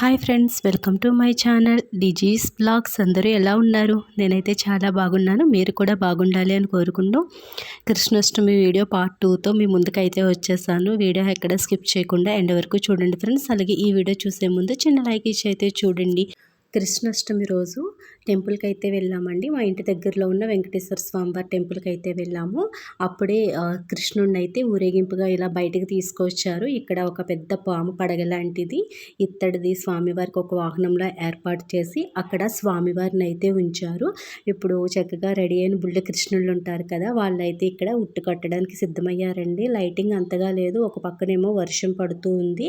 Hi friends welcome to my channel disease blogs. అందరూ ఎలా ఉన్నారు? నేనైతే చాలా బాగున్నాను. మీరు కూడా బాగుండాలి అని కోరుకుంటూ కృష్ణాష్టమి వీడియో పార్ట్ టూతో మీ ముందుకైతే వచ్చేసాను. వీడియో ఎక్కడ స్కిప్ చేయకుండా ఎండ్ వరకు చూడండి ఫ్రెండ్స్. అలాగే ఈ వీడియో చూసే ముందు చిన్న లైక్ ఇచ్చి అయితే చూడండి. కృష్ణాష్టమి రోజు టెంపుల్కి అయితే వెళ్ళామండి. మా ఇంటి దగ్గరలో ఉన్న వెంకటేశ్వర స్వామివారి టెంపుల్కి అయితే వెళ్ళాము. అప్పుడే కృష్ణుడిని అయితే ఊరేగింపుగా ఇలా బయటకు తీసుకొచ్చారు. ఇక్కడ ఒక పెద్ద పాము పడగ లాంటిది. ఇత్తడిది స్వామివారికి ఒక వాహనంలో ఏర్పాటు చేసి అక్కడ స్వామివారిని అయితే ఉంచారు. ఇప్పుడు చక్కగా రెడీ అయిన బుల్ల కృష్ణుళ్ళు ఉంటారు కదా వాళ్ళైతే ఇక్కడ ఉట్టు కట్టడానికి సిద్ధమయ్యారండి. లైటింగ్ అంతగా లేదు. ఒక పక్కనేమో వర్షం పడుతూ ఉంది.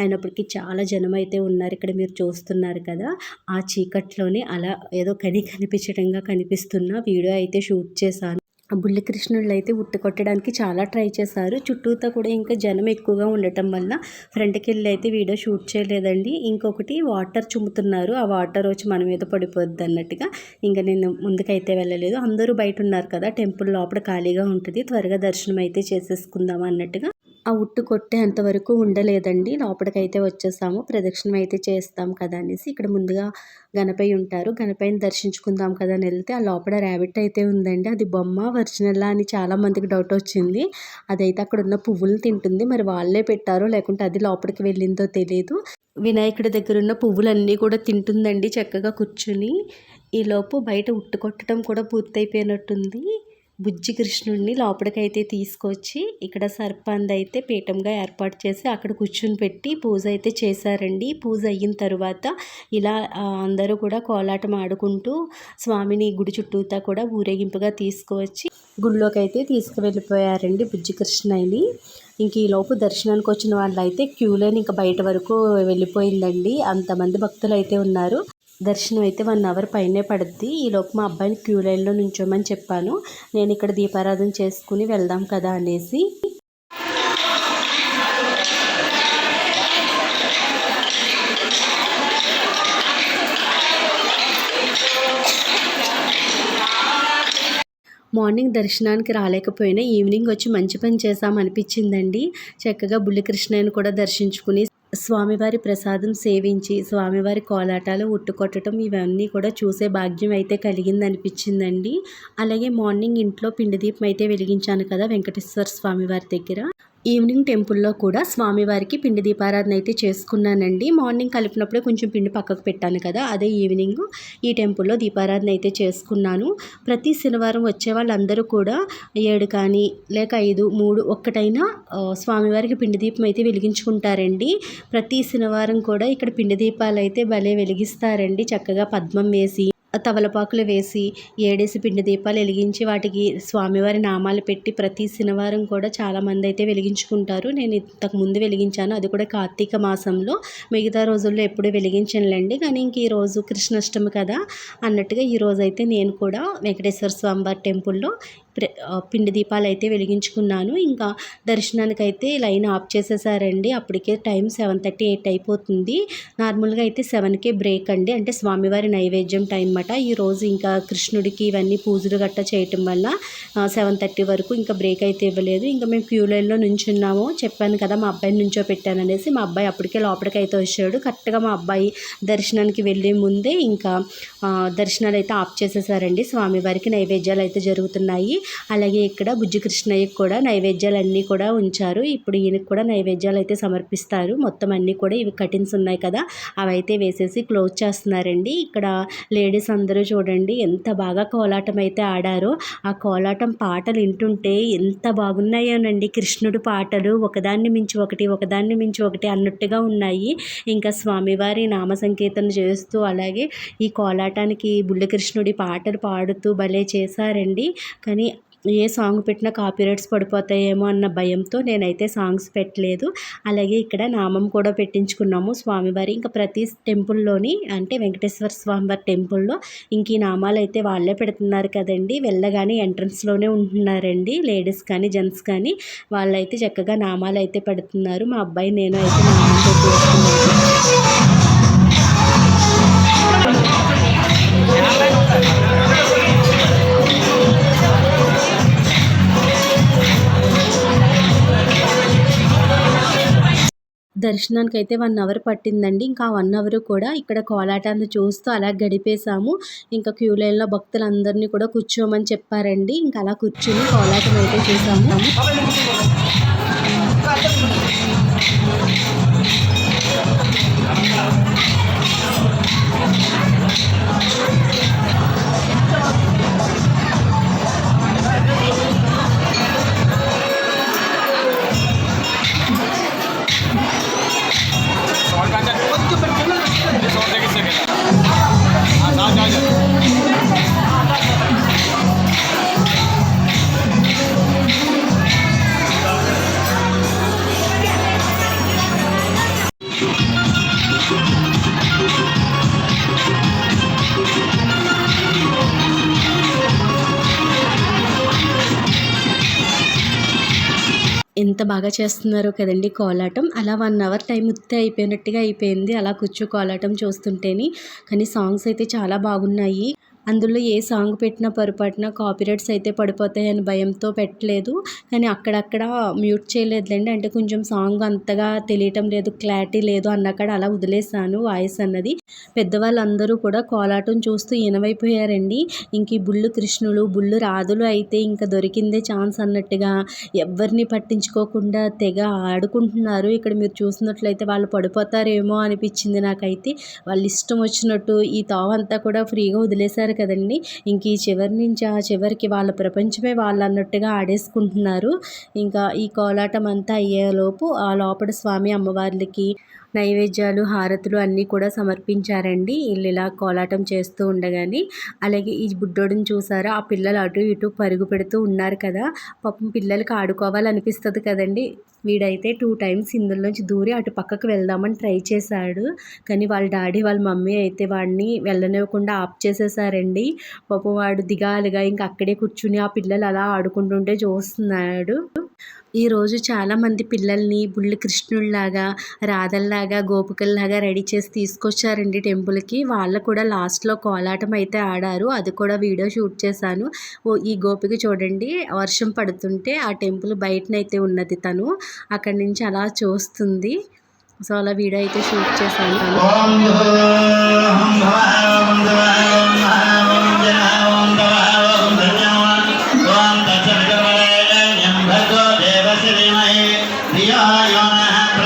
అయినప్పటికీ చాలా జనం అయితే ఉన్నారు. ఇక్కడ మీరు చూస్తున్నారు కదా. ఆ చీకట్లోనే అలా ఏదో కని కనిపించడంగా కనిపిస్తున్న వీడియో అయితే షూట్ చేశాను. ఆ బుల్లికృష్ణుళ్ళు అయితే ఉట్టు కొట్టడానికి చాలా ట్రై చేశారు. చుట్టూతో కూడా ఇంకా జనం ఎక్కువగా ఉండటం వల్ల ఫ్రంట్కి వెళ్ళి అయితే వీడియో షూట్ చేయలేదండి. ఇంకొకటి వాటర్ చుమ్ముతున్నారు. ఆ వాటర్ వచ్చి మన మీద పడిపోద్ది అన్నట్టుగా ఇంకా నేను ముందుకైతే వెళ్ళలేదు. అందరూ బయట ఉన్నారు కదా టెంపుల్ లోపల ఖాళీగా ఉంటుంది. త్వరగా దర్శనం అయితే చేసేసుకుందాం అన్నట్టుగా ఆ ఉట్టు కొట్టేంత వరకు ఉండలేదండి. లోపలికైతే వచ్చేసాము. ప్రదక్షిణం అయితే చేస్తాం కదా అనేసి ఇక్కడ ముందుగా గణపయ్య ఉంటారు. గణపయ్యని దర్శించుకుందాం కదా అని వెళ్తే ఆ లోపల ర్యాబిట్ అయితే ఉందండి. అది బొమ్మ ఒరిజినల్లా అని చాలా మందికి డౌట్ వచ్చింది. అదైతే అక్కడ ఉన్న పువ్వులు తింటుంది. మరి వాళ్ళే పెట్టారో లేకుంటే అది లోపలికి వెళ్ళిందో తెలియదు వినాయకుడి దగ్గర ఉన్న పువ్వులన్నీ కూడా తింటుందండి చక్కగా కూర్చుని. ఈలోపు బయట ఉట్టు కొట్టడం కూడా పూర్తయిపోయినట్టుంది. బుజ్జి కృష్ణుడిని లోపలికైతే తీసుకొచ్చి ఇక్కడ సర్పంద్ అయితే పీఠంగా ఏర్పాటు చేసి అక్కడ కూర్చుని పెట్టి పూజ అయితే చేశారండి. పూజ అయిన తర్వాత ఇలా అందరూ కూడా కోలాటం ఆడుకుంటూ స్వామిని గుడి చుట్టూతా కూడా ఊరేగింపుగా తీసుకువచ్చి గుడిలోకి అయితే తీసుకువెళ్ళిపోయారండి బుజ్జి కృష్ణని ఇంక ఈ లోపు దర్శనానికి వచ్చిన వాళ్ళు అయితే క్యూలైన్ ఇంకా బయట వరకు వెళ్ళిపోయిందండి. అంతమంది భక్తులు అయితే ఉన్నారు. దర్శనం అయితే వన్ అవర్ పైనే పడుద్ది. ఈలోపు మా అబ్బాయిని క్యూ లైన్లో నుంచోమని చెప్పాను. నేను ఇక్కడ దీపారాధన చేసుకుని వెళ్దాం కదా అనేసి. మార్నింగ్ దర్శనానికి రాలేకపోయినా ఈవినింగ్ వచ్చి మంచి పని చేసాం అనిపించిందండి చక్కగా బుల్లికృష్ణని కూడా దర్శించుకుని స్వామివారి ప్రసాదం సేవించి స్వామివారి కోలాటాలు ఉట్టుకొట్టడం ఇవన్నీ కూడా చూసే భాగ్యం అయితే కలిగింది అనిపించిందండి అలాగే మార్నింగ్ ఇంట్లో పిండి దీపం అయితే వెలిగించాను కదా వెంకటేశ్వర స్వామివారి దగ్గర. ఈవినింగ్ టెంపుల్లో కూడా స్వామివారికి పిండి దీపారాధన అయితే చేసుకున్నానండి. మార్నింగ్ కలిపినప్పుడే కొంచెం పిండి పక్కకు పెట్టాను కదా అదే ఈవినింగ్ ఈ టెంపుల్లో దీపారాధన అయితే చేసుకున్నాను. ప్రతి శనివారం వచ్చే వాళ్ళందరూ కూడా ఏడు కానీ లేక ఐదు మూడు ఒక్కటైనా స్వామివారికి పిండి దీపం అయితే వెలిగించుకుంటారండి. ప్రతి శనివారం కూడా ఇక్కడ పిండి దీపాలు అయితే భలే వెలిగిస్తారండి. చక్కగా పద్మం వేసి తవలపాకులు వేసి ఏడేసి పిండి దీపాలు వెలిగించి వాటికి స్వామివారి నామాలు పెట్టి ప్రతి శనివారం కూడా చాలామంది అయితే వెలిగించుకుంటారు. నేను ఇంతకు ముందు వెలిగించాను. అది కూడా కార్తీక మాసంలో. మిగతా రోజుల్లో ఎప్పుడూ వెలిగించనులేండి. కానీ ఇంక ఈరోజు కృష్ణాష్టమి కదా అన్నట్టుగా ఈరోజు అయితే నేను కూడా వెంకటేశ్వర స్వామివారి టెంపుల్లో పిండి దీపాలు అయితే వెలిగించుకున్నాను. ఇంకా దర్శనానికి అయితే లైన్ ఆఫ్ చేసేసారండి. అప్పటికే టైం సెవెన్ థర్టీ ఎయిట్ అయిపోతుంది. నార్మల్గా అయితే సెవెన్కే బ్రేక్ అండి. అంటే స్వామివారి నైవేద్యం టైం అన్నమాట. ఈరోజు ఇంకా కృష్ణుడికి ఇవన్నీ పూజలు గట్టా చేయటం వల్ల సెవెన్ థర్టీ వరకు ఇంకా బ్రేక్ అయితే ఇవ్వలేదు. ఇంకా మేము క్యూ లైన్లో నుంచున్నాము. చెప్పాను కదా మా అబ్బాయిని నుంచో పెట్టాను అనేసి మా అబ్బాయి అప్పటికే లోపలికి అయితే వచ్చాడు. కరెక్ట్గా మా అబ్బాయి దర్శనానికి వెళ్ళే ముందే ఇంకా దర్శనాలు అయితే ఆఫ్ చేసేసారండి. స్వామివారికి నైవేద్యాలు అయితే జరుగుతున్నాయి. అలాగే ఇక్కడ బుజ్జి కృష్ణయ్యకి కూడా నైవేద్యాలు అన్నీ కూడా ఉంచారు. ఇప్పుడు ఈయనకి కూడా నైవేద్యాలు అయితే సమర్పిస్తారు. మొత్తం అన్నీ కూడా ఇవి కటిన్స్ ఉన్నాయి కదా అవైతే వేసేసి క్లోజ్ చేస్తున్నారండి. ఇక్కడ లేడీస్ అందరూ చూడండి ఎంత బాగా కోలాటం అయితే ఆడారో. ఆ కోలాటం పాటలు వింటుంటే ఎంత బాగున్నాయోనండి. కృష్ణుడు పాటలు ఒకదాన్ని మించి ఒకటి ఒకదాన్ని మించి ఒకటి అన్నట్టుగా ఉన్నాయి. ఇంకా స్వామివారి నామ సంకీర్తన చేస్తూ అలాగే ఈ కోలాటానికి బుల్లకృష్ణుడి పాటలు పాడుతూ భలే చేశారండి. కానీ ఏ సాంగ్ పెట్టినా కాపీరైట్స్ పడిపోతాయేమో అన్న భయంతో నేనైతే సాంగ్స్ పెట్టలేదు. అలాగే ఇక్కడ నామం కూడా పెట్టించుకున్నాము స్వామివారి. ఇంకా ప్రతి టెంపుల్లోని అంటే వెంకటేశ్వర స్వామివారి టెంపుల్లో ఇంక ఈ నామాలు అయితే వాళ్ళే పెడుతున్నారు కదండి. వెళ్ళగానే ఎంట్రన్స్లోనే ఉంటున్నారండి. లేడీస్ కానీ జెంట్స్ కానీ వాళ్ళైతే చక్కగా నామాలు అయితే పెడుతున్నారు. మా అబ్బాయి నేను అయితే నామం పెట్టేస్తున్నాను దర్శనానికి అయితే వన్ అవర్ పట్టిందండి. ఇంకా వన్ అవర్ కూడా ఇక్కడ కోలాటాన్ని చూస్తూ అలా గడిపేశాము. ఇంకా క్యూ లైన్లో భక్తులందరినీ కూడా కూర్చోమని చెప్పారండి. ఇంకా అలా కూర్చుని కోలాటం అయితే చూసాము. ఎంత బాగా చేస్తున్నారో కదండి కోలాటం. అలా వన్ అవర్ టైం ఉత్తే అయిపోయినట్టుగా అయిపోయింది. అలా కూర్చో కోలాటం చూస్తుంటేని. కానీ సాంగ్స్ అయితే చాలా బాగున్నాయి. అందులో ఏ సాంగ్ పెట్టినా పొరపాటున కాపీరైట్స్ అయితే పడిపోతాయని భయంతో పెట్టలేదు. కానీ అక్కడక్కడ మ్యూట్ చేయలేదులేండి. అంటే కొంచెం సాంగ్ అంతగా తెలియటం లేదు క్లారిటీ లేదు అన్నక్కడ అలా వదిలేసాను వాయిస్ అన్నది. పెద్దవాళ్ళందరూ కూడా కోలాటం చూస్తూ ఇనవైపోయారండి ఇంక ఈ బుల్లు కృష్ణులు బుళ్ళు రాధులు అయితే ఇంకా దొరికిందే ఛాన్స్ అన్నట్టుగా ఎవరిని పట్టించుకోకుండా తెగ ఆడుకుంటున్నారు. ఇక్కడ మీరు చూసినట్లయితే వాళ్ళు పడిపోతారేమో అనిపించింది నాకైతే. వాళ్ళు ఇష్టం వచ్చినట్టు ఈ తావంతా కూడా ఫ్రీగా వదిలేశారు కదండి. ఇంక ఈ చివరి నుంచి ఆ చివరికి వాళ్ళ ప్రపంచమే వాళ్ళు అన్నట్టుగా ఆడేసుకుంటున్నారు. ఇంకా ఈ కోలాటం అంతా అయ్యేలోపు ఆ లోపల స్వామి అమ్మవార్లకి నైవేద్యాలు హారతులు అన్నీ కూడా సమర్పించారండి. వీళ్ళు ఇలా కోలాటం చేస్తూ ఉండగానే అలాగే ఈ బుడ్డోడిని చూసారా? ఆ పిల్లలు అటు ఇటు పరుగు పెడుతూ ఉన్నారు కదా. పాపం పిల్లలకి ఆడుకోవాలనిపిస్తుంది కదండి. వీడైతే టూ టైమ్స్ ఇందులోంచి దూరి అటు పక్కకు వెళ్దామని ట్రై చేశాడు. కానీ వాళ్ళ డాడీ వాళ్ళ మమ్మీ అయితే వాడిని వెళ్ళనివ్వకుండా ఆప్ చేసేసారండి. పాపం వాడు దిగాలిగా ఇంకా అక్కడే కూర్చుని ఆ పిల్లలు అలా ఆడుకుంటుంటే చూస్తున్నాడు. ఈరోజు చాలామంది పిల్లల్ని బుల్లి కృష్ణుల్లాగా రాధల్లాగా గోపికల్లాగా రెడీ చేసి తీసుకొచ్చారండి టెంపుల్కి వాళ్ళు కూడా లాస్ట్లో కోలాటం అయితే ఆడారు అది కూడా వీడియో షూట్ చేశాను ఓ ఈ గోపిక చూడండి వర్షం పడుతుంటే ఆ టెంపుల్ బయటనైతే ఉన్నది తను అక్కడి నుంచి అలా చూస్తుంది సో అలా వీడియో అయితే షూట్ చేశాను Yeah, are gonna happen.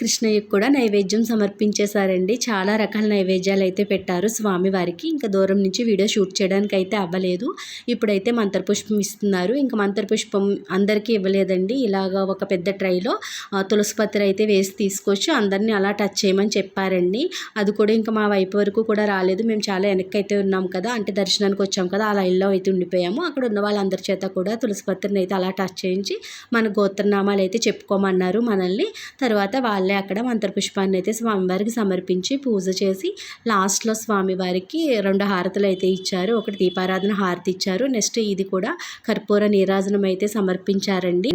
కృష్ణయ్యకు కూడా నైవేద్యం సమర్పించేశారండి. చాలా రకాల నైవేద్యాలు అయితే పెట్టారు స్వామివారికి ఇంకా దూరం నుంచి వీడియో షూట్ చేయడానికి అయితే అవ్వలేదు. ఇప్పుడైతే మంత్రపుష్పం ఇస్తున్నారు. ఇంకా మంత్రపుష్పం అందరికీ ఇవ్వలేదండి. ఇలాగ ఒక పెద్ద ట్రైలో ఆ, తులసిపత్రి అయితే వేసి తీసుకొచ్చి అందరినీ అలా టచ్ చేయమని చెప్పారండి. అది కూడా ఇంకా మా వైపు వరకు కూడా రాలేదు. మేము చాలా వెనక్కి అయితే ఉన్నాం కదా అంటే దర్శనానికి వచ్చాం కదా ఆ లైన్లో అయితే ఉండిపోయాము. అక్కడ ఉన్న వాళ్ళందరి చేత కూడా తులసిపత్రిని అయితే అలా టచ్ చేయించి మన గోత్రనామాలు అయితే చెప్పుకోమన్నారు మనల్ని. తర్వాత వాళ్ళు అక్కడ మంత్రపుష్పాన్ని అయితే స్వామివారికి సమర్పించి పూజ చేసి లాస్ట్లో స్వామివారికి రెండు హారతులు అయితే ఇచ్చారు. ఒకటి దీపారాధన హారతి ఇచ్చారు. నెక్స్ట్ ఇది కూడా కర్పూర నీరాజనం అయితే సమర్పించారండి.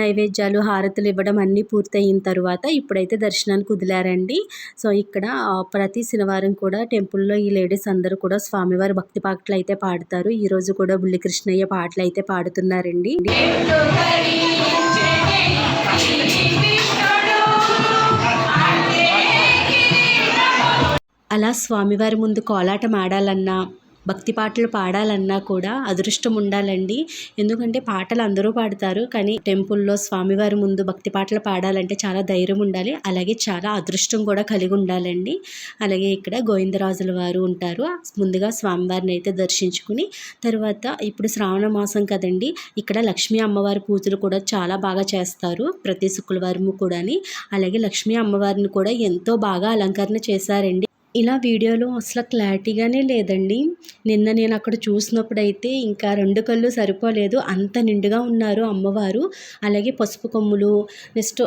నైవేద్యాలు హారతులు ఇవ్వడం అన్నీ పూర్తయిన తర్వాత ఇప్పుడైతే దర్శనానికి వదిలారండి. సో ఇక్కడ ప్రతి శనివారం కూడా టెంపుల్లో ఈ లేడీస్ అందరూ కూడా స్వామివారి భక్తి పాటలు అయితే పాడతారు. ఈరోజు కూడా బుల్లి కృష్ణయ్య పాటలు అయితే పాడుతున్నారండి. అలా స్వామివారి ముందు కోలాటం ఆడాలన్నా భక్తి పాటలు పాడాలన్నా కూడా అదృష్టం ఉండాలండి. ఎందుకంటే పాటలు అందరూ పాడతారు. కానీ టెంపుల్లో స్వామివారి ముందు భక్తి పాటలు పాడాలంటే చాలా ధైర్యం ఉండాలి. అలాగే చాలా అదృష్టం కూడా కలిగి ఉండాలండి. అలాగే ఇక్కడ గోవిందరాజుల వారు ఉంటారు. ముందుగా స్వామివారిని అయితే దర్శించుకుని తర్వాత ఇప్పుడు శ్రావణ మాసం కదండి. ఇక్కడ లక్ష్మీ అమ్మవారి పూజలు కూడా చాలా బాగా చేస్తారు. ప్రతి శుక్రవారము కూడాని. అలాగే లక్ష్మీ అమ్మవారిని కూడా ఎంతో బాగా అలంకరణ చేశారండి. ఇలా వీడియోలో అసలు క్లారిటీగానే లేదండి. నిన్న నేను అక్కడ చూసినప్పుడైతే ఇంకా రెండు కళ్ళు సరిపోలేదు. అంత నిండుగా ఉన్నారు అమ్మవారు. అలాగే పసుపు కొమ్ములు నెక్స్ట్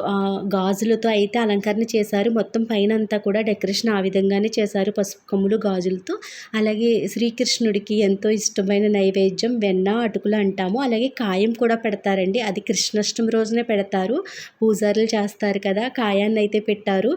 గాజులతో అయితే అలంకరణ చేశారు. మొత్తం పైన అంతా కూడా డెకరేషన్ ఆ విధంగానే చేశారు. పసుపు కొమ్ములు గాజులతో. అలాగే శ్రీకృష్ణుడికి ఎంతో ఇష్టమైన నైవేద్యం వెన్న అటుకులు అంటాము. అలాగే కాయం కూడా పెడతారండి. అది కృష్ణాష్టమి రోజునే పెడతారు. పూజారులు చేస్తారు కదా కాయాన్ని అయితే పెట్టారు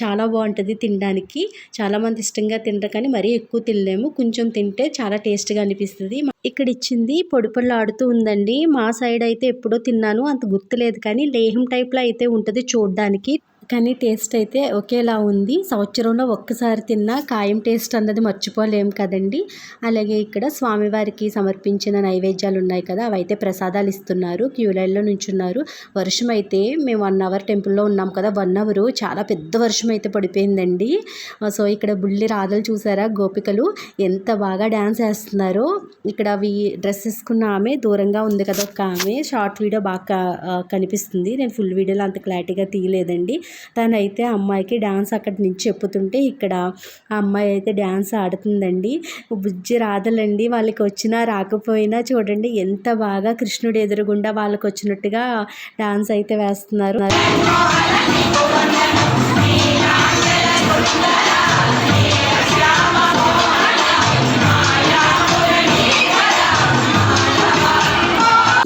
చాలా బాగుంటుంది తినడానికి. చాలామంది ఇష్టంగా తినరు కానీ మరీ ఎక్కువ తినలేము. కొంచెం తింటే చాలా టేస్ట్గా అనిపిస్తుంది. ఇక్కడ ఇచ్చింది పొడి ఆడుతూ ఉందండి. మా సైడ్ అయితే ఎప్పుడో తిన్నాను. అంత గుర్తులేదు కానీ లేహం టైప్లో అయితే ఉంటుంది చూడడానికి. కానీ టేస్ట్ అయితే ఒకేలా ఉంది. సంవత్సరంలో ఒక్కసారి తిన్న కాయం టేస్ట్ అన్నది మర్చిపోలేం కదండి. అలాగే ఇక్కడ స్వామివారికి సమర్పించిన నైవేద్యాలు ఉన్నాయి కదా అవైతే ప్రసాదాలు ఇస్తున్నారు. క్యూ లైన్లో నుంచున్నారు. వర్షం అయితే మేము వన్ అవర్ టెంపుల్లో ఉన్నాం కదా వన్ అవర్ చాలా పెద్ద వర్షం అయితే పడిపోయిందండి. సో ఇక్కడ బుల్లి రాధలు చూసారా గోపికలు? ఎంత బాగా డ్యాన్స్ వేస్తున్నారో. ఇక్కడ అవి డ్రెస్ వేసుకున్న ఆమె దూరంగా ఉంది కదా ఒక ఆమె. షార్ట్ వీడియో బాగా కనిపిస్తుంది. నేను ఫుల్ వీడియోలో అంత క్లారిటీగా తీయలేదండి. తనైతే అమ్మాయికి డ్యాన్స్ అక్కడి నుంచి చెప్పుతుంటే ఇక్కడ ఆ అమ్మాయి అయితే డ్యాన్స్ ఆడుతుందండి. బుజ్జి రాధలండి వాళ్ళకి వచ్చినా రాకపోయినా చూడండి ఎంత బాగా కృష్ణుడు ఎదురుగుండా వాళ్ళకి వచ్చినట్టుగా డాన్స్ అయితే వేస్తున్నారు.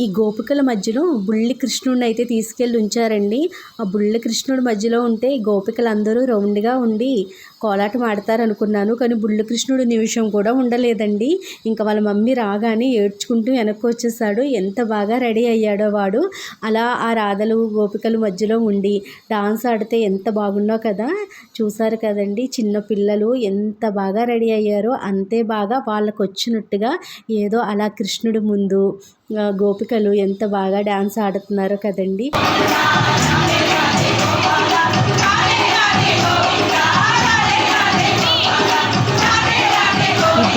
ఈ గోపికల మధ్యలో బుల్లి కృష్ణుడిని అయితే తీసుకెళ్ళి ఉంచారండి. ఆ బుల్లి కృష్ణుడి మధ్యలో ఉంటే గోపికలందరూ అందరూ రౌండ్గా ఉండి కోలాటం ఆడతారు అనుకున్నాను కానీ బుల్లి కృష్ణుడు నిమిషం కూడా ఉండలేదండి. ఇంకా వాళ్ళ మమ్మీ రాగానే ఏడ్చుకుంటూ వెనక్కి వచ్చేసాడు. ఎంత బాగా రెడీ అయ్యాడో వాడు. అలా ఆ రాధలు గోపికలు మధ్యలో ఉండి డాన్స్ ఆడితే ఎంత బాగున్నావు కదా. చూసారు కదండి చిన్న పిల్లలు ఎంత బాగా రెడీ అయ్యారో. అంతే బాగా వాళ్ళకు వచ్చినట్టుగా ఏదో అలా కృష్ణుడి ముందు గోపికలు ఎంత బాగా డాన్స్ ఆడుతున్నారో కదండి.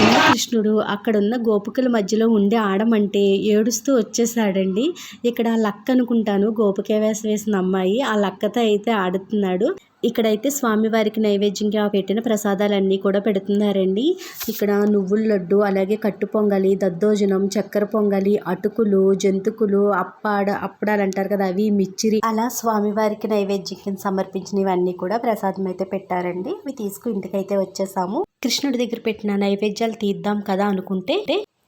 ఈ కృష్ణుడు అక్కడున్న గోపికల మధ్యలో ఉండి ఆడమంటే ఏడుస్తూ వచ్చేసాడండి. ఇక్కడ లక్క అనుకుంటాను గోపిక వేషం వేసిన అమ్మాయి. ఆ లక్కతో అయితే ఆడుతున్నాడు. ఇక్కడైతే స్వామివారికి నైవేద్యంగా పెట్టిన ప్రసాదాలన్నీ కూడా పెడుతున్నారండి. ఇక్కడ నువ్వుల లడ్డు అలాగే కట్టు పొంగలి దద్దోజనం చక్కెర పొంగలి అటుకులు జంతుకులు అప్పాడ అప్పడాలు అంటారు కదా అవి మిచ్చిరి. అలా స్వామివారికి నైవేద్యం సమర్పించినవన్నీ కూడా ప్రసాదం అయితే పెట్టారండి. ఇవి తీసుకు ఇంటికైతే వచ్చేసాము. కృష్ణుడి దగ్గర పెట్టిన నైవేద్యాలు తీద్దాం కదా అనుకుంటే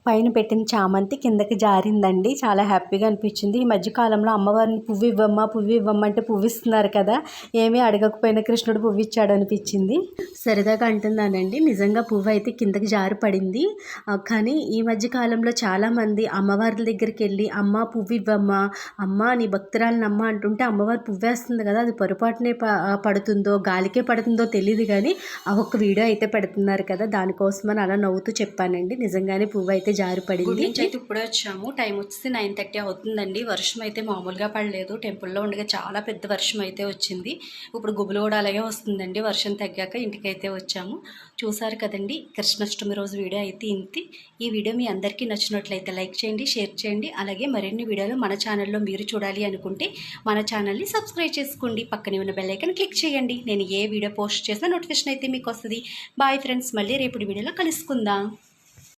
పైన పెట్టిన చామంతి కిందకి జారిందండి. చాలా హ్యాపీగా అనిపించింది. ఈ మధ్యకాలంలో అమ్మవారిని పువ్వు ఇవ్వమ్మా పువ్వు ఇవ్వమ్మా అంటే పువ్వు ఇస్తున్నారు కదా. ఏమీ అడగకపోయినా కృష్ణుడు పువ్వు ఇచ్చాడు అనిపించింది. సరదాగా అంటున్నానండి. నిజంగా పువ్వు అయితే కిందకి జారి పడింది కానీ ఈ మధ్యకాలంలో చాలామంది అమ్మవారి దగ్గరికి వెళ్ళి అమ్మ పువ్వు ఇవ్వమ్మా అమ్మ నీ భక్తురాలని అమ్మ అంటుంటే అమ్మవారు పువ్వు వేస్తుంది కదా. అది పొరపాటునే పడుతుందో గాలికే పడుతుందో తెలియదు కానీ ఆ ఒక్క వీడియో అయితే పెడుతున్నారు కదా. దానికోసమని అలా నవ్వుతూ చెప్పానండి. నిజంగానే పువ్వు అయితే జారి అయితే ఇప్పుడే వచ్చాము. టైం వచ్చేసి నైన్ థర్టీ అవుతుందండి. వర్షం అయితే మామూలుగా పడలేదు. టెంపుల్లో ఉండగా చాలా పెద్ద వర్షం అయితే వచ్చింది. ఇప్పుడు గుబులు కూడా అలాగే వస్తుందండి. వర్షం తగ్గాక ఇంటికైతే వచ్చాము. చూసారు కదండి కృష్ణాష్టమి రోజు వీడియో అయితే ఇంతి. ఈ వీడియో మీ అందరికీ నచ్చినట్లయితే లైక్ చేయండి షేర్ చేయండి. అలాగే మరిన్ని వీడియోలు మన ఛానల్లో మీరు చూడాలి అనుకుంటే మన ఛానల్ని సబ్స్క్రైబ్ చేసుకోండి. పక్కనే ఉన్న బెల్లైకన్ క్లిక్ చేయండి. నేను ఏ వీడియో పోస్ట్ చేసినా నోటిఫికేషన్ అయితే మీకు వస్తుంది. బాయ్ ఫ్రెండ్స్ మళ్ళీ రేపు వీడియోలో కలుసుకుందాం.